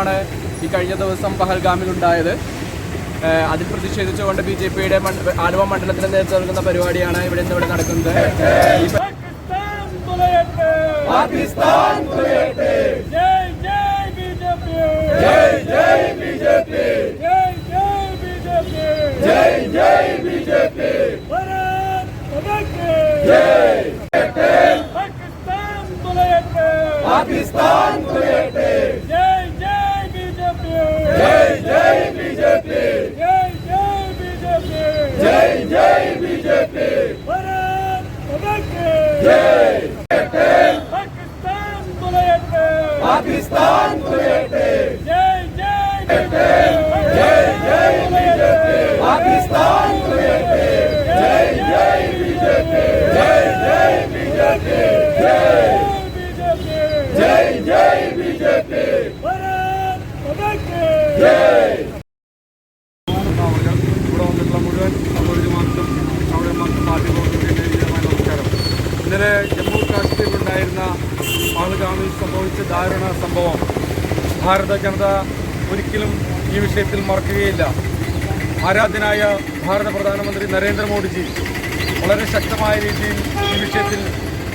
ആണ് ഈ കഴിഞ്ഞ ദിവസം പഹൽഗാമിലുണ്ടായത്. അതിൽ പ്രതിഷേധിച്ചുകൊണ്ട് ബി ജെ പിയുടെ ആലുവ മണ്ഡലത്തിന് നേതൃത്വം നൽകുന്ന പരിപാടിയാണ് ഇവിടെ നിന്ന് ഇവിടെ നടക്കുന്നത്. പാകിസ്ഥാൻ ഭാരത ജനത ഒരിക്കലും ഈ വിഷയത്തിൽ മറക്കുകയില്ല. ആരാധ്യനായ ഭാരത പ്രധാനമന്ത്രി നരേന്ദ്രമോദിജി വളരെ ശക്തമായ രീതിയിൽ ഈ വിഷയത്തിൽ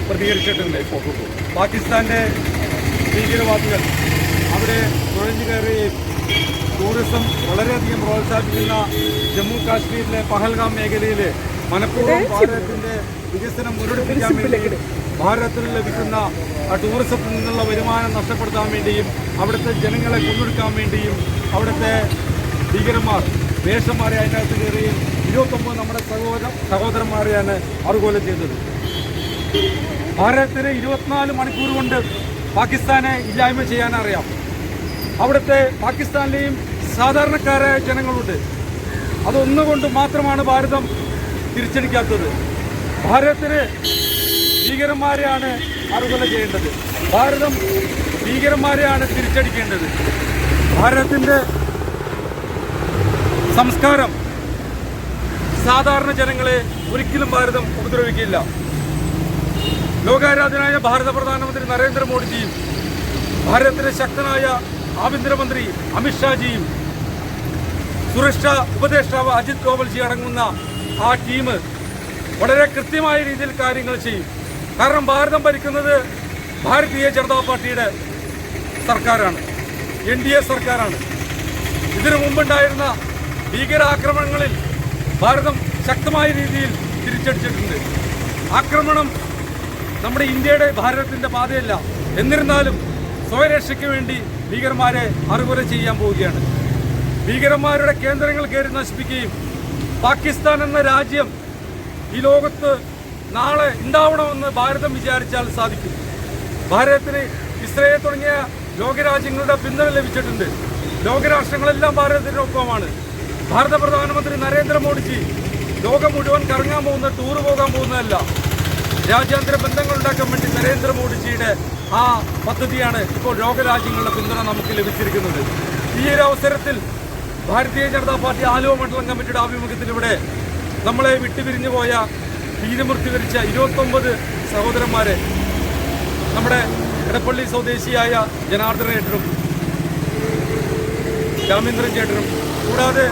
പ്രതികരിച്ചിട്ടുണ്ട് പാകിസ്ഥാന്റെ ഭീകരവാദികൾ അവിടെ നുഴഞ്ഞു കയറുകയും ടൂറിസം വളരെയധികം പ്രോത്സാഹിപ്പിക്കുന്ന ജമ്മു കാശ്മീരിലെ പഹൽഗാം മേഖലയിൽ മനഃപൂർവം ഭാരതത്തിന്റെ വികസനം മുന്നോടിപ്പിക്കാൻ വേണ്ടി ഭാരതത്തിൽ ലഭിക്കുന്ന ആ ടൂറിസത്തിൽ നിന്നുള്ള വരുമാനം നഷ്ടപ്പെടുത്താൻ വേണ്ടിയും അവിടുത്തെ ജനങ്ങളെ കൊന്നൊടുക്കാൻ വേണ്ടിയും അവിടുത്തെ ഭീകരന്മാർ വേഷന്മാരെ അതിനകത്ത് കയറുകയും ഇരുപത്തൊമ്പത് നമ്മുടെ സഹോദര സഹോദരന്മാരെയാണ് അറുകോലം ചെയ്തത്. ഭാരതത്തിന് ഇരുപത്തിനാല് മണിക്കൂർ കൊണ്ട് പാകിസ്ഥാനെ ഇല്ലായ്മ ചെയ്യാനറിയാം. അവിടുത്തെ പാകിസ്ഥാനിലെയും സാധാരണക്കാരായ ജനങ്ങളുണ്ട്. അതൊന്നുകൊണ്ട് മാത്രമാണ് ഭാരതം തിരിച്ചടിക്കാത്തത്. ഭാരതത്തിന് ഭീകരന്മാരെയാണ് അറുകൊല ചെയ്യേണ്ടത്. ഭാരതം ഭീകരന്മാരെയാണ് തിരിച്ചടിക്കേണ്ടത്. ഭാരതത്തിന്റെ സംസ്കാരം സാധാരണ ജനങ്ങളെ ഒരിക്കലും ഭാരതം ഉപദ്രവിക്കില്ല. ലോകാരാധനായ ഭാരത പ്രധാനമന്ത്രി നരേന്ദ്രമോദിജിയും ഭാരതത്തിലെ ശക്തനായ ആഭ്യന്തരമന്ത്രി അമിത്ഷാജിയും സുരക്ഷാ ഉപദേഷ്ടാവ് അജിത് ഡോവൽജി അടങ്ങുന്ന ആ ടീം വളരെ കൃത്യമായ രീതിയിൽ കാര്യങ്ങൾ ചെയ്യും. കാരണം ഭാരതം ഭരിക്കുന്നത് ഭാരതീയ ജനതാ പാർട്ടിയുടെ സർക്കാരാണ് എൻ ഡി എ സർക്കാരാണ്. ഇതിനു മുമ്പുണ്ടായിരുന്ന ഭീകരാക്രമണങ്ങളിൽ ഭാരതം ശക്തമായ രീതിയിൽ തിരിച്ചടിച്ചിട്ടുണ്ട്. ആക്രമണം നമ്മുടെ ഇന്ത്യയുടെ ഭാരതത്തിന്റെ പാതയല്ല. എന്നിരുന്നാലും സ്വയരക്ഷയ്ക്ക് വേണ്ടി ഭീകരന്മാരെ അറുപുര ചെയ്യാൻ പോവുകയാണ്. ഭീകരന്മാരുടെ കേന്ദ്രങ്ങൾ കയറി നശിപ്പിക്കുകയും പാകിസ്ഥാൻ എന്ന രാജ്യം ഈ ലോകത്ത് നാളെ ഉണ്ടാവണമെന്ന് ഭാരതം വിചാരിച്ചാൽ സാധിക്കും. ഭാരതത്തിന് ഇസ്രയേൽ തുടങ്ങിയ ലോകരാജ്യങ്ങളുടെ പിന്തുണ ലഭിച്ചിട്ടുണ്ട്. ലോകരാഷ്ട്രങ്ങളെല്ലാം ഭാരതത്തിനൊപ്പമാണ്. ഭാരത പ്രധാനമന്ത്രി നരേന്ദ്രമോദിജി ലോകം മുഴുവൻ കറങ്ങാൻ പോകുന്ന ടൂർ പോകാൻ പോകുന്നതല്ല. രാജ്യാന്തര ബന്ധങ്ങൾ ഉണ്ടാക്കാൻ വേണ്ടി നരേന്ദ്രമോദിജിയുടെ ആ പദ്ധതിയാണ് ഇപ്പോൾ ലോകരാജ്യങ്ങളുടെ പിന്തുണ നമുക്ക് ലഭിച്ചിരിക്കുന്നത്. ഈ ഒരു അവസരത്തിൽ ഭാരതീയ ജനതാ പാർട്ടി ആലുവ മണ്ഡലം കമ്മിറ്റിയുടെ ആഭിമുഖ്യത്തിൽ ഇവിടെ നമ്മളെ വിട്ടുപിരിഞ്ഞു പോയ വീരമൃത്യു വരിച്ച ഇരുപത്തൊമ്പത് സഹോദരന്മാരെ നമ്മുടെ ഇടപ്പള്ളി സ്വദേശിയായ ജനാർദ്ദന ചേട്ടനും രാമേന്ദ്രൻ ചേട്ടനും കൂടാതെ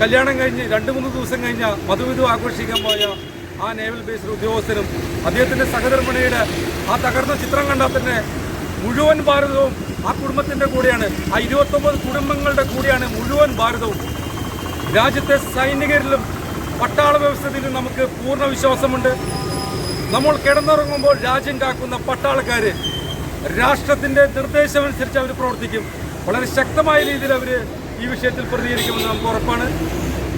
കല്യാണം കഴിഞ്ഞ് രണ്ട് മൂന്ന് ദിവസം കഴിഞ്ഞ മധുവിധു ആഘോഷിക്കാൻ പോയ ആ നേവൽ ബേസ് ഉദ്യോഗസ്ഥനും അദ്ദേഹത്തിന്റെ സഹധർമ്മിണിയുടെ ആ തകർന്ന ചിത്രം കണ്ടാൽ തന്നെ മുഴുവൻ ഭാരതവും ആ കുടുംബത്തിന്റെ കൂടെയാണ് ആ ഇരുപത്തൊമ്പത് കുടുംബങ്ങളുടെ കൂടെയാണ് മുഴുവൻ ഭാരതവും. രാജ്യത്തെ സൈനികരിലും പട്ടാള വ്യവസ്ഥയിലും നമുക്ക് പൂർണ വിശ്വാസമുണ്ട്. നമ്മൾ കിടന്നുറങ്ങുമ്പോൾ രാജ്യം കാക്കുന്ന പട്ടാളക്കാർ രാഷ്ട്രത്തിന്റെ നിർദ്ദേശമനുസരിച്ച് അവർ പ്രവർത്തിക്കും. വളരെ ശക്തമായ രീതിയിൽ അവർ ഈ വിഷയത്തിൽ പ്രതികരിക്കുമെന്ന് നമുക്ക് ഉറപ്പാണ്.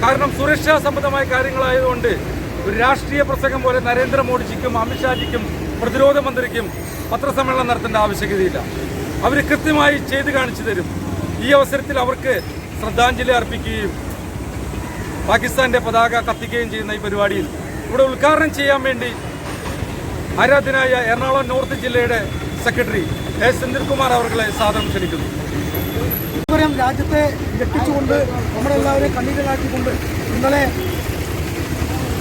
കാരണം സുരക്ഷാ സംബന്ധമായ കാര്യങ്ങളായതുകൊണ്ട് ഒരു രാഷ്ട്രീയ പ്രസംഗം പോലെ നരേന്ദ്രമോദിജിക്കും അമിത്ഷാജിക്കും പ്രതിരോധ മന്ത്രിക്കും പത്രസമ്മേളനം നടത്തേണ്ട ആവശ്യകതയില്ല. അവർ കൃത്യമായി ചെയ്തു കാണിച്ചു തരും. ഈ അവസരത്തിൽ അവർക്ക് ശ്രദ്ധാഞ്ജലി അർപ്പിക്കുകയും പാകിസ്ഥാന്റെ പതാക കത്തിക്കുകയും ചെയ്യുന്ന ഈ പരിപാടിയിൽ ഇവിടെ ഉദ്ഘാടനം ചെയ്യാൻ വേണ്ടി ആരാധനായ എറണാകുളം നോർത്ത് ജില്ലയുടെ സെക്രട്ടറി എസ് സെന്തിൽകുമാർ അവർകളെ സാധനം ക്ഷണിക്കുന്നു. രാജ്യത്തെ ഞെട്ടിച്ചുകൊണ്ട് നമ്മളെല്ലാവരെയും കണ്ണീരിലാക്കിക്കൊണ്ട് ഇന്നലെ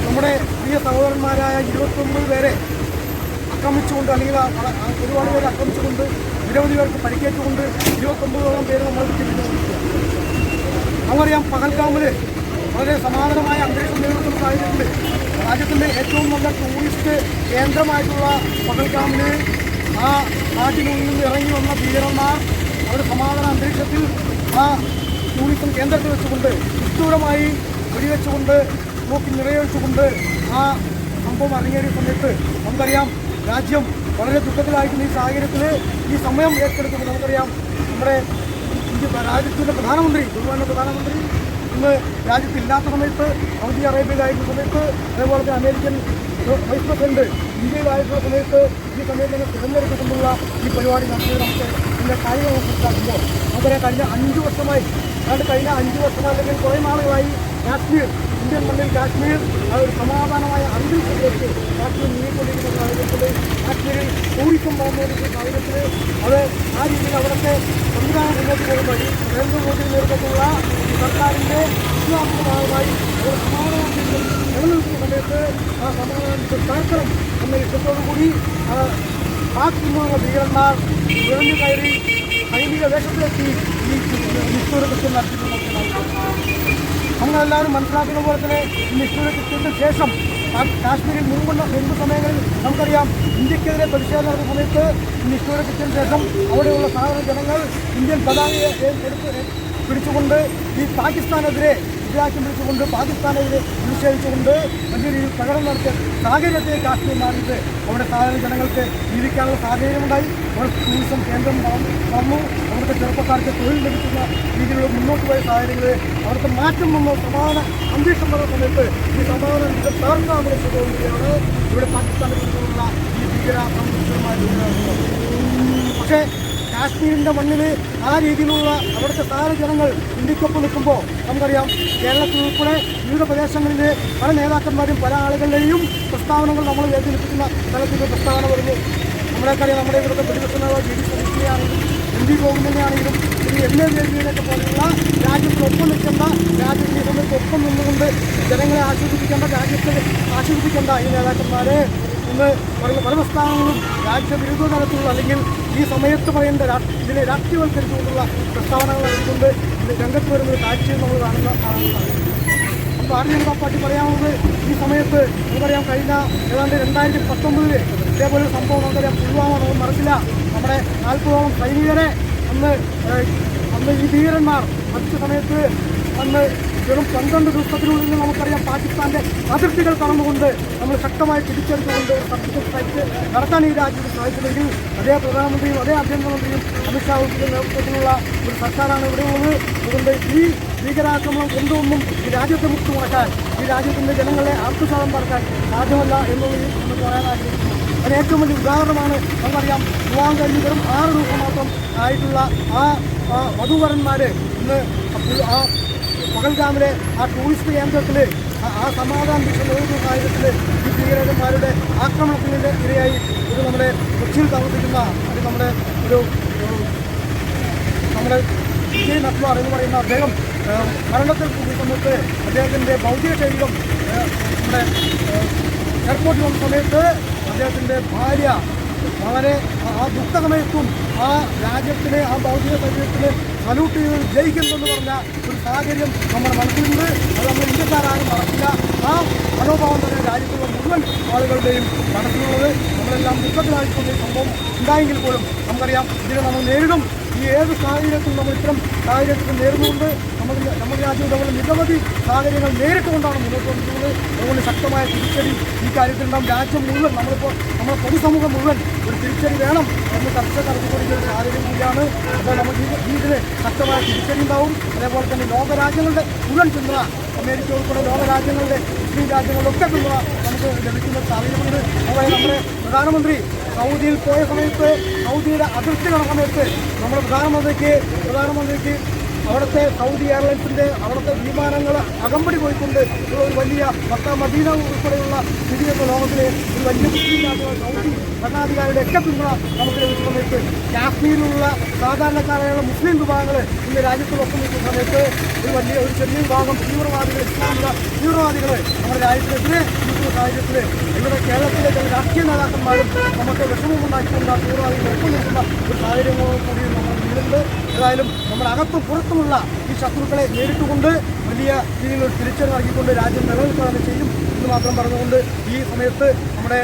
നമ്മുടെ പ്രിയ സഹോദരന്മാരായ ഇരുപത്തൊമ്പത് പേരെ ആക്രമിച്ചുകൊണ്ട് അല്ലെങ്കിൽ ഒരുപാട് പേരെ ആക്രമിച്ചുകൊണ്ട് നിരവധി പേർക്ക് പരിക്കേറ്റുകൊണ്ട് ഇരുപത്തൊമ്പതോളം പേര് നമ്മൾ. നമുക്കറിയാം പകൽഗാമിൽ വളരെ സമാധാനമായ അന്തരീക്ഷം നിലനിൽക്കുന്ന സാഹചര്യത്തിൽ രാജ്യത്തിന്റെ ഏറ്റവും നല്ല ടൂറിസ്റ്റ് കേന്ദ്രമായിട്ടുള്ള പകൽഗാമിൽ ആ നാട്ടിനുള്ളിൽ നിന്ന് ഇറങ്ങി വന്ന ഭീകരന്മാർ അവർ സമാധാന അന്തരീക്ഷത്തിൽ ആ ടൂറിസം കേന്ദ്രത്തിൽ വെച്ചുകൊണ്ട് വിദൂരമായി വെടിവെച്ചുകൊണ്ട് നോക്കി നിറയൊഴിച്ചുകൊണ്ട് ആ സംഭവം അരങ്ങേറിയ സമയത്ത് നമുക്കറിയാം രാജ്യം വളരെ ദുഃഖത്തിലായിരിക്കുന്ന ഈ സാഹചര്യത്തിൽ ഈ സമയം ഏറ്റെടുക്കുമ്പോൾ നമുക്കറിയാം. നമ്മുടെ രാജ്യത്തിന്റെ പ്രധാനമന്ത്രി ബഹുമാന പ്രധാനമന്ത്രി ഇന്ന് രാജ്യത്തില്ലാത്ത സമയത്ത് സൗദി അറേബ്യയിലായിരുന്ന സമയത്ത് അതേപോലെ തന്നെ അമേരിക്കൻ വൈസ് പ്രസിഡന്റ് ഇന്ത്യയിലായിരുന്ന സമയത്ത് ഈ സമയത്ത് തന്നെ തിരഞ്ഞെടുക്കുമ്പോഴുള്ള ഈ പരിപാടി നടത്തിയത് നമുക്ക് ഇതിന്റെ കാര്യങ്ങൾ മനസ്സിലാക്കുമ്പോൾ നമുക്കറിയാം കഴിഞ്ഞ അഞ്ച് വർഷമായി അതായത് കഴിഞ്ഞ അഞ്ച് വർഷം അല്ലെങ്കിൽ കുറേ നാളുകളായി കാശ്മീർ ഇന്ത്യൻ മണ്ണിൽ കാശ്മീർ ആ ഒരു സമാധാനമായ അന്തരീക്ഷത്തിലേക്ക് കാശ്മീർ നീങ്ങിക്കൊണ്ടിരിക്കുന്ന സാഹചര്യത്തിൽ കാശ്മീരിൽ ടൂറിസം വളർന്നുകൊണ്ടിരിക്കുന്ന സാഹചര്യത്തിൽ അത് ആ രീതിയിൽ അവിടുത്തെ സംവിധാനം മുന്നോട്ട് പോകുമ്പോൾ വഴി നരേന്ദ്രമോദിയുടെ നേതൃത്വത്തിലുള്ള സർക്കാരിന്റെ വിശ്വാസത്തിന്റെ ഒരു സമാധാനത്തിൽ നിലനിൽക്കുന്ന സമയത്ത് ആ സമാധാനത്തിൽ തകർക്കണം എന്ന ഇഷ്ടത്തോടുകൂടി പാക് നിന്നുള്ള ഭീകരന്മാർ നുഴഞ്ഞു കയറി സൈനിക വേഗത്തിലെത്തി ഈ നിഷ്ഠൂര കൃത്യം നടത്തിയിട്ടുണ്ടെന്ന് നമ്മളെല്ലാവരും മനസ്സിലാക്കുന്ന പോലെ തന്നെ കൃത്യത്തിന് ശേഷം കാശ്മീരിൽ മുമ്പുള്ള മുമ്പ് സമയങ്ങളിൽ നമുക്കറിയാം ഇന്ത്യക്കെതിരെ പ്രതിഷേധം നടന്ന സമയത്ത് നിഷ്ഠൂര ശേഷം അവിടെയുള്ള സാധാരണ ജനങ്ങൾ ഇന്ത്യൻ പതാകയെ എടുത്ത് പിടിച്ചുകൊണ്ട് ഈ പാകിസ്ഥാനെതിരെ ഇതിലാക്കി പിടിച്ചുകൊണ്ട് പാകിസ്ഥാനെതിരെ പ്രതിഷേധിച്ചുകൊണ്ട് വലിയ രീതിയിൽ പ്രകടനം നടത്തിയ സാഹചര്യത്തെ കാശ്മീർ മാറിയിട്ട് അവിടെ സാധാരണ ജനങ്ങൾക്ക് ജീവിക്കാനുള്ള സാഹചര്യമുണ്ടായി. അവിടെ ടൂറിസം കേന്ദ്രം വന്നു അവിടുത്തെ ചെറുപ്പക്കാർക്ക് തൊഴിൽ ലഭിക്കുന്ന രീതിയിലുള്ള മുന്നോട്ട് പോയ സാഹചര്യങ്ങൾ അവിടുത്തെ മാറ്റം വന്ന. സമാധാന അന്തരീക്ഷം വന്ന സമയത്ത് ഈ സമാന അന്തരീക്ഷം തകർക്കാമെന്ന് ലക്ഷ്യത്തോടുകൂടിയാണ് ഇവിടെ പാകിസ്ഥാനിലുള്ള ഈ ഭീകരാക്രമണമായ പക്ഷേ കാശ്മീരിന്റെ മണ്ണിൽ ആ രീതിയിലുള്ള അവിടുത്തെ സാധാരണ ജനങ്ങൾ ഇന്ത്യക്കൊപ്പം നിൽക്കുമ്പോൾ നമുക്കറിയാം കേരളത്തിൽ ഉൾപ്പെടെ വിവിധ പ്രദേശങ്ങളിൽ പല നേതാക്കന്മാരും പല ആളുകളുടെയും പ്രസ്താവനകൾ നമ്മൾ വേദനിപ്പിക്കുന്ന തലത്തിൽ പ്രസ്താവന വരുന്നു. നമ്മളെക്കറിയാം നമ്മുടെ ഇവിടുത്തെ പ്രതിപക്ഷ നേതാവ് ജി ഡി സതീശിനെയാണെങ്കിലും എം പി ഗോവിന്ദനെയാണെങ്കിലും ഇനി എം എ ജയലളിതയൊക്കെ പോലുള്ള രാജ്യത്തിനൊപ്പം നിൽക്കേണ്ട രാജ്യത്തിന്റെ ഒപ്പം നിന്നുകൊണ്ട് ജനങ്ങളെ ആശ്വസിപ്പിക്കേണ്ട രാജ്യത്തെ ആശ്വസിപ്പിക്കേണ്ട ഈ നേതാക്കന്മാരെ ഇന്ന് പറയുന്ന പല പ്രസ്ഥാനങ്ങളും രാജ്യവിരുദ്ധ തലത്തിലുള്ള അല്ലെങ്കിൽ ഈ സമയത്ത് പറയുന്ന രാഷ്ട്രീയ ഇതിനെ രാഷ്ട്രീയവൽക്കരിച്ചുകൊണ്ടുള്ള പ്രസ്താവനകൾ നടത്തിക്കൊണ്ട് ഇത് രംഗത്ത് വരുന്ന ഒരു കാഴ്ചയും നമ്മൾ കാണുന്ന കാണാൻ സാധിക്കും ഭാരതീയ ജനതാ പാർട്ടി പറയാവുന്നത് ഈ സമയത്ത് നമുക്കറിയാം കഴിഞ്ഞ ഏതാണ്ട് രണ്ടായിരത്തി പത്തൊമ്പതിൽ ഇതേപോലെ ഒരു സംഭവം നമുക്കറിയാം പുൽവാമ നമുക്ക് മറക്കില്ല നമ്മുടെ നാൽപ്പതോളം സൈനികരെ അന്ന് അന്ന് ഈ ധീരന്മാർ മറ്റു സമയത്ത് അന്ന് വെറും പന്ത്രണ്ട് ദിവസത്തിനുള്ളിൽ നമുക്കറിയാം പാകിസ്ഥാന്റെ അതിർത്തികൾ കടന്നുകൊണ്ട് നമ്മൾ ശക്തമായി തിരിച്ചെടുത്തുകൊണ്ട് സർജിക്കൽ സ്ട്രൈക്ക് നടത്താൻ ഈ രാജ്യത്ത് സാധിച്ചില്ലെങ്കിൽ അതേ പ്രധാനമന്ത്രിയും അതേ ആഭ്യന്തരമന്ത്രിയും അമിത്ഷാവിന്റെ നേതൃത്വത്തിലുള്ള ഒരു സർക്കാരാണ് ഇവിടെ ഉള്ളത്. അതുകൊണ്ട് ഈ ഭീകരാക്രമണം കൊണ്ടൊന്നും ഈ രാജ്യത്തെ മുക്തമാക്കാൻ ഈ രാജ്യത്തിന്റെ ജനങ്ങളെ ആത്മസാദം പറക്കാൻ സാധ്യമല്ല എന്നുള്ളത് നമുക്ക് പറയാൻ ആഗ്രഹിക്കുന്നു അതിന് ഏറ്റവും വലിയ ഉദാഹരണമാണ് നമുക്കറിയാം വിവാഹം കഴിഞ്ഞ് ആറ് ദിവസം മാത്രം ആയിട്ടുള്ള ആ വധുവരന്മാര് ഇന്ന് ആ പകൽഗാമിലെ ആ ടൂറിസ്റ്റ് കേന്ദ്രത്തിൽ ആ സമാധാന നേരിടുന്ന സാഹചര്യത്തിൽ ഈ ഭീകരന്മാരുടെ ആക്രമണത്തിന്റെ ഇരയായി ഒരു നമ്മുടെ കൊച്ചിയിൽ താമസിക്കുന്ന അത് നമ്മുടെ ഒരു നമ്മുടെ വിജയ് നത്വാർ എന്ന് പറയുന്ന അദ്ദേഹം മരണത്തിൽ കൂടിയ സമയത്ത് അദ്ദേഹത്തിന്റെ ഭൗതിക ശരീരം നമ്മുടെ എയർപോർട്ടിൽ വന്ന സമയത്ത് അദ്ദേഹത്തിന്റെ ഭാര്യ വളരെ ആ- ദുഃഖമയത്തും ആ രാജ്യത്തിനെ ആ ഭൗതിക ശരീരത്തിന് സല്യൂട്ട് ചെയ്ത് ജയിക്കുന്നെന്ന് പറഞ്ഞ ഒരു സാഹചര്യം നമ്മുടെ മനസ്സിലുണ്ട്. അത് നമ്മൾ ഇന്ത്യക്കാരും മറക്കില്ല. ആ മനോഭാവം തന്നെ രാജ്യത്തുള്ള മുഴുവൻ ആളുകളുടെയും മനസ്സിലുള്ളത്. നമ്മളെല്ലാം ദുഃഖത്തിലായിക്കൊണ്ട് സംഭവം ഉണ്ടായെങ്കിൽ പോലും നമുക്കറിയാം. ഇതിനെ നമ്മൾ നേരിടും. ഈ ഏത് സാഹചര്യത്തിലും നമ്മൾ ഇത്തരം സാഹചര്യത്തിൽ നേരിടുന്നുണ്ട്. നമ്മൾ നമ്മുടെ രാജ്യം നമ്മൾ നിരവധി സാഹചര്യങ്ങൾ നേരിട്ടുകൊണ്ടാണ് മുന്നോട്ട് വന്നിട്ടുള്ളത്. അതുകൊണ്ട് ശക്തമായ തിരിച്ചടി ഈ കാര്യത്തിലുണ്ടാകും രാജ്യം മുഴുവൻ നമ്മളിപ്പോൾ നമ്മുടെ പൊതുസമൂഹം മുഴുവൻ ഒരു തിരിച്ചടി വേണം എന്ന് ചർച്ച നടത്തിക്കൊണ്ടിരിക്കുന്ന സാഹചര്യം കൂടിയാണ്. അപ്പോൾ ഈ ഇതിന് ശക്തമായ തിരിച്ചടി ഉണ്ടാവും. അതേപോലെ തന്നെ ലോകരാജ്യങ്ങളുടെ മുഴുവൻ പിന്തുണ അമേരിക്ക ഉൾപ്പെടെ ലോകരാജ്യങ്ങളുടെ മുസ്ലിം രാജ്യങ്ങളിലൊക്കെ പിന്തുണ നമുക്ക് ലഭിക്കുന്ന സാഹചര്യമുണ്ട്. അതുപോലെ നമ്മുടെ പ്രധാനമന്ത്രി സൗദിയിൽ പോയ സമയത്ത് സൗദിയുടെ അതിർത്തി കടന്ന സമയത്ത് നമ്മുടെ പ്രധാനമന്ത്രിക്ക് പ്രധാനമന്ത്രിക്ക് അവിടുത്തെ സൗദി എയർലൈൻസിന്റെ അവിടുത്തെ വിമാനങ്ങൾ അകമ്പടി പോയിക്കൊണ്ട് ഒരു വലിയ മക്ക മദീന ഉൾപ്പെടെയുള്ള സ്ഥിതിയൊക്കെ ലോകത്തിലെ ഒരു വലിയ മുസ്ലിം സൗദി ഭരണാധികാരിയുടെ ഒക്കെ പിന്തുണ നമുക്ക് ലഭിക്കുന്ന സമയത്ത് കാശ്മീരിലുള്ള സാധാരണക്കാരായുള്ള മുസ്ലിം വിഭാഗങ്ങൾ ഇന്ന് രാജ്യത്ത് ഒപ്പം നിൽക്കുന്ന സമയത്ത് ഒരു വലിയ ഒരു ചെറിയ വിഭാഗം തീവ്രവാദികൾ ഇസ്ലാമിക തീവ്രവാദികൾ നമ്മുടെ രാജ്യത്തിനെതിരെ നിൽക്കുന്ന സാഹചര്യത്തിൽ ഇവിടെ കേരളത്തിലെ ചില രാഷ്ട്രീയ നേതാക്കന്മാരും നമുക്ക് വിഷമമുണ്ടാക്കിക്കൊണ്ട് ആ തീവ്രവാദികൾ ഒപ്പം നിൽക്കുന്ന ഒരു സാഹചര്യങ്ങളും കൂടി നമ്മൾ നേരിടുന്നുണ്ട് ഏതായാലും നമ്മുടെ അകത്തും പുറത്തുമുള്ള ഈ ശത്രുക്കളെ നേരിട്ടുകൊണ്ട് വലിയ രീതിയിൽ ഒരു നൽകിക്കൊണ്ട് രാജ്യം നിലനിൽക്കുകയാണ് ചെയ്യും എന്ന് മാത്രം പറഞ്ഞുകൊണ്ട് ഈ സമയത്ത് നമ്മുടെ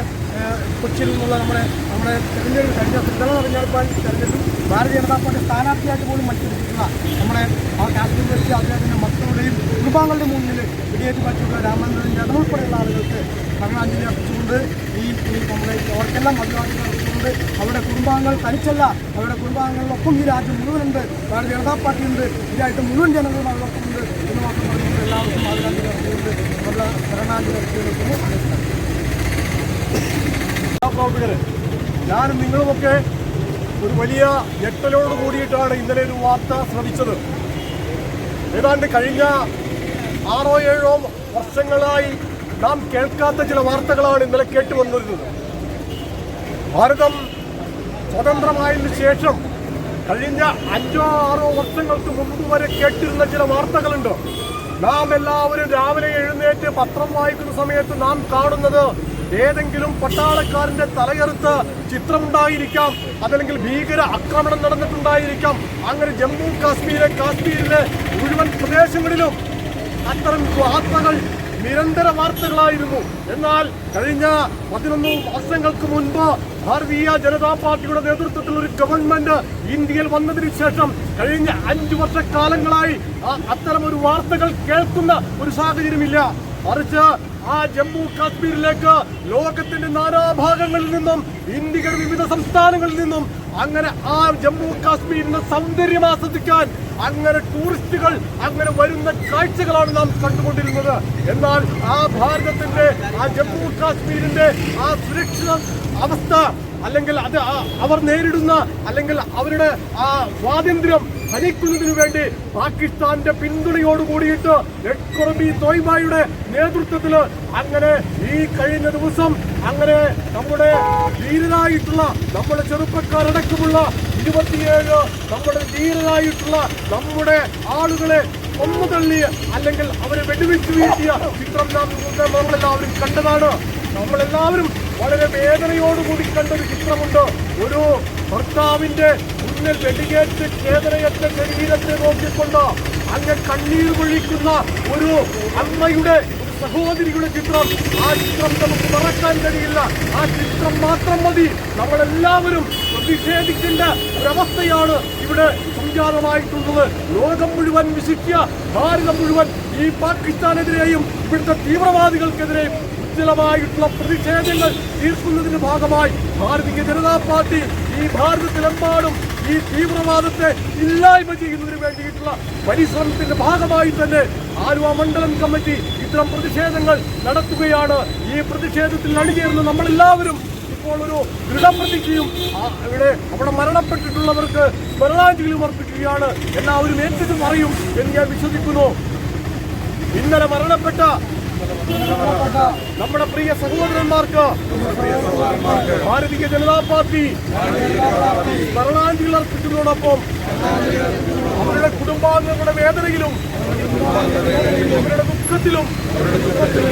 കൊച്ചിയിൽ നിന്നുള്ള നമ്മുടെ നമ്മുടെ തെരഞ്ഞെടുപ്പ് കഴിഞ്ഞ ത്രിതല തെരഞ്ഞെടുപ്പാൻ തെരഞ്ഞെടുപ്പ് ഭാരതീയ ജനതാ പാർട്ടി സ്ഥാനാർത്ഥിയായിട്ട് പോലും മത്സരിച്ചിട്ടുള്ള നമ്മുടെ ആ കാശ്മീർ വെച്ച് അദ്ദേഹത്തിന്റെ മക്കളുടെയും കുടുംബാംഗങ്ങളുടെ മുന്നിൽ വെടിയേറ്റ് പറ്റിയുള്ള രാമചന്ദ്രൻ ചേട്ടൻ ആളുകൾക്ക് ഭരണാഞ്ജലി അർപ്പിച്ചുകൊണ്ട് ഈ ഈ കോൺഗ്രസ് അവർക്കെല്ലാം അഭിവാദ്യങ്ങൾ അർപ്പിച്ചുകൊണ്ട് അവരുടെ കുടുംബാംഗങ്ങൾ തനിച്ചല്ല അവരുടെ കുടുംബാംഗങ്ങളിലൊപ്പം ഈ രാജ്യം മുഴുവനുണ്ട് ഭാരതീയ ജനതാ പാർട്ടിയുണ്ട് ഇതായിട്ട് മുഴുവൻ ജനങ്ങളും അവരൊപ്പമുണ്ട് എന്ന് മാത്രം പറഞ്ഞിട്ട് എല്ലാവർക്കും ആദരാഞ്ജലി അർപ്പിച്ചുകൊണ്ട് അവരുടെ ഭരണാഞ്ജലി അർപ്പിച്ചുകൊണ്ട് ഞാനും നിങ്ങളുമൊക്കെ ഒരു വലിയ ഞെട്ടലോട് കൂടിയിട്ടാണ് ഇന്നലെ ഒരു വാർത്ത ശ്രമിച്ചത് ഏതാണ്ട് കഴിഞ്ഞ ആറോ ഏഴോ വർഷങ്ങളായി നാം കേൾക്കാത്ത ചില വാർത്തകളാണ് ഇന്നലെ കേട്ടു വന്നിരുന്നത് ഭാരതം സ്വതന്ത്രമായതിനു ശേഷം കഴിഞ്ഞ അഞ്ചോ ആറോ വർഷങ്ങൾക്ക് മുമ്പ് വരെ കേട്ടിരുന്ന ചില വാർത്തകളുണ്ട്. നാം എല്ലാവരും രാവിലെ എഴുന്നേറ്റ് പത്രം വായിക്കുന്ന സമയത്ത് നാം കാണുന്നത് ഏതെങ്കിലും പട്ടാളക്കാരന്റെ തലയെറുത്ത് ചിത്രമുണ്ടായിരിക്കാം അതല്ലെങ്കിൽ ഭീകര ആക്രമണം നടന്നിട്ടുണ്ടായിരിക്കാം. അങ്ങനെ ജമ്മു കാശ്മീരെ കാശ്മീരിലെ മുഴുവൻ പ്രദേശങ്ങളിലും അത്തരം വാർത്തകൾ നിരന്തര വാർത്തകളായിരുന്നു. എന്നാൽ കഴിഞ്ഞ പതിനൊന്ന് മാസങ്ങൾക്ക് മുൻപ് ഭാരതീയ ജനതാ പാർട്ടിയുടെ നേതൃത്വത്തിൽ ഒരു ഗവൺമെന്റ് ഇന്ത്യയിൽ വന്നതിന് ശേഷം കഴിഞ്ഞ അഞ്ചു വർഷക്കാലങ്ങളായി അത്തരം ഒരു വാർത്തകൾ കേൾക്കുന്ന ഒരു സാഹചര്യമില്ല. മറിച്ച് ആ ജമ്മു കാശ്മീരിലേക്ക് ലോകത്തിന്റെ നാനാഭാഗങ്ങളിൽ നിന്നും ഇന്ത്യയുടെ വിവിധ സംസ്ഥാനങ്ങളിൽ നിന്നും അങ്ങനെ ആ ജമ്മു കാശ്മീരിന്റെ സൗന്ദര്യം ആസ്വദിക്കാൻ അങ്ങനെ ടൂറിസ്റ്റുകൾ അങ്ങനെ വരുന്ന കാഴ്ചകളാണ് നാം കണ്ടുകൊണ്ടിരുന്നത്. എന്നാൽ ആ ഭാരതത്തിന്റെ ആ ജമ്മു കാശ്മീരിന്റെ ആ സുരക്ഷിത അവസ്ഥ അല്ലെങ്കിൽ അത് അവർ നേരിടുന്ന അല്ലെങ്കിൽ അവരുടെ ആ സ്വാതന്ത്ര്യം ഹനിക്കുന്നതിനു വേണ്ടി പാകിസ്ഥാന്റെ പിന്തുണയോട് കൂടിയിട്ട് ലഷ്കർബി തോയ്ബായുടെ നേതൃത്വത്തിൽ അങ്ങനെ ഈ കഴിഞ്ഞ ദിവസം അങ്ങനെ നമ്മുടെ ധീരരായിട്ടുള്ള നമ്മുടെ ചെറുപ്പക്കാരടക്കമുള്ള ഇരുപത്തിയേഴ് നമ്മുടെ ധീരരായിട്ടുള്ള നമ്മുടെ ആളുകളെ കൊന്നു തള്ളി അല്ലെങ്കിൽ അവരെ വെടിവെച്ച് വീഴ്ത്തിയ ചിത്രം നാം നമ്മളെല്ലാവരും കണ്ടതാണ്. നമ്മളെല്ലാവരും വളരെ വേദനയോടുകൂടി കണ്ട ഒരു ചിത്രമുണ്ട്. ഒരു ഭർത്താവിന്റെ മുന്നിൽ വെടികേറ്റ് വേദനയറ്റ ശരീരത്തെ നോക്കിക്കൊണ്ട് അങ്ങ് കണ്ണീർ പൊഴിക്കുന്ന ഒരു അമ്മയുടെ സഹോദരിയുടെ ചിത്രം. ആ ചിത്രം നമുക്ക് മറക്കാൻ കഴിയില്ല. ആ ചിത്രം മാത്രം മതി. നമ്മളെല്ലാവരും പ്രതിഷേധിക്കേണ്ട ഒരവസ്ഥയാണ് ഇവിടെ സംജാതമായിട്ടുള്ളത്. ലോകം മുഴുവൻ വിശിക്കുക ഭാരതം മുഴുവൻ ഈ പാകിസ്ഥാനെതിരെയും ഇവിടുത്തെ തീവ്രവാദികൾക്കെതിരെയും ഉജ്ജ്വലമായിട്ടുള്ള പ്രതിഷേധങ്ങൾ തീർക്കുന്നതിന്റെ ഭാഗമായി ഭാരതീയ ജനതാ പാർട്ടി ഈ ഭാരതത്തിലെമ്പാടും ഈ തീവ്രവാദത്തെ ഇല്ലായ്മ ചെയ്യുന്നതിന് വേണ്ടിയിട്ടുള്ള പരിശ്രമത്തിന്റെ ഭാഗമായി തന്നെ ആലുവ മണ്ഡലം കമ്മിറ്റി ഇത്തരം പ്രതിഷേധങ്ങൾ നടത്തുകയാണ്. ഈ പ്രതിഷേധത്തിൽ അണിചേർന്ന് നമ്മളെല്ലാവരും ഇപ്പോൾ ഒരു ദൃഢപ്രതിജ്ഞയും ഇവിടെ അവിടെ മരണപ്പെട്ടിട്ടുള്ളവർക്ക് സ്മരണാഞ്ജലിയും അർപ്പിക്കുകയാണ്. എല്ലാവരും ഏറ്റവും അറിയും എന്ന് ഞാൻ വിശ്വസിക്കുന്നു. ഇന്നലെ മരണപ്പെട്ട നമ്മുടെ പ്രിയ സഹോദരന്മാർക്ക് ഭാരതീയ ജനതാ പാർട്ടി സ്മരണാഞ്ജലി അർപ്പിക്കുന്നതോടൊപ്പം അവരുടെ കുടുംബാംഗങ്ങളുടെ വേദനയിലും അവരുടെ ദുഃഖത്തിലും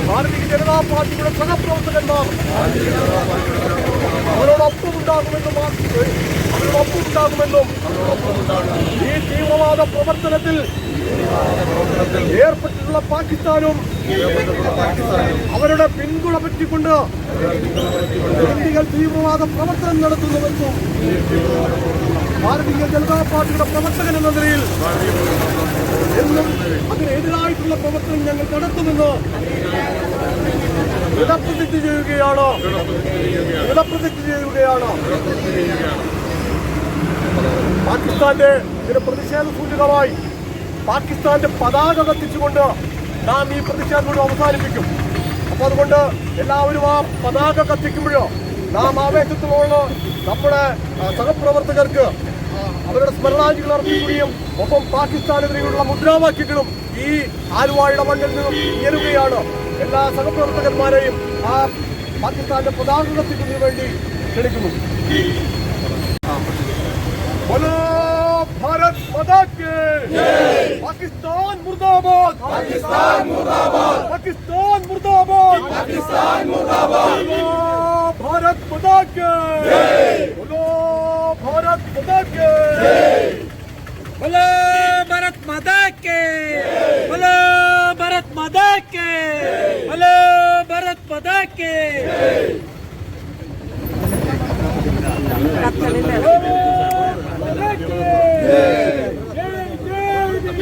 ഭാരതീയ ജനതാ പാർട്ടിയുടെ സഹപ്രവർത്തകന്മാർ അവരോടൊപ്പം ഉണ്ടാകുമെന്നും അവരോടൊപ്പം ഉണ്ടാകുമെന്നും ഈ തീവ്രവാദ പ്രവർത്തനത്തിൽ ഏർപ്പെട്ടിട്ടുള്ള പാകിസ്ഥാനും അവരുടെ പിന്തുണ പറ്റിക്കൊണ്ട് ഇന്ത്യകൾ തീവ്രവാദ പ്രവർത്തനം നടത്തുന്നുവെന്നും ഭാരതീയ ജനതാ പാർട്ടിയുടെ പ്രവർത്തകൻ എന്ന നിലയിൽ എന്നും അതിനെതിരായിട്ടുള്ള പ്രവർത്തനം ഞങ്ങൾ നടത്തുമെന്ന് ദൃഢപ്രതിജ്ഞ ചെയ്യുകയാണ്. ദൃഢപ്രതിജ്ഞ ചെയ്യുകയാണ്. പാകിസ്ഥാന്റെ ഇതിന് പ്രതിഷേധ സൂചകമായി പാകിസ്ഥാന്റെ പതാക കത്തിച്ചുകൊണ്ട് നാം ഈ പ്രതിഷേധം അവസാനിപ്പിക്കും. അപ്പൊ അതുകൊണ്ട് എല്ലാവരും ആ പതാക കത്തിക്കുമ്പോഴോ നാം ആവേശത്തിലുള്ള നമ്മുടെ സഹപ്രവർത്തകർക്ക് അവരുടെ സ്മരണാഞ്ജലികൾ അർപ്പിക്കുകയും ഒപ്പം പാകിസ്ഥാനെതിരെയുള്ള മുദ്രാവാക്യങ്ങളും ഈ ആലുവായുടെ മണ്ണിൽ നിന്നും ഉയരുകയാണ്. എല്ലാ സഹപ്രവർത്തകന്മാരെയും ആ പാകിസ്ഥാന്റെ പതാക കത്തിക്കുന്നതിന് വേണ്ടി ക്ഷണിക്കുന്നു. बोलो भारत माता के पाकिस्तान मुर्दाबाद पाकिस्तान मुर्दाबाद पाकिस्तान मुर्दाबाद पाकिस्तान मुर्दाबाद बोलो भारत माता के बोलो भारत माता के बोलो भारत माता के बोलो भारत माता के बोलो भारत माता के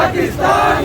പാകിസ്ഥാൻ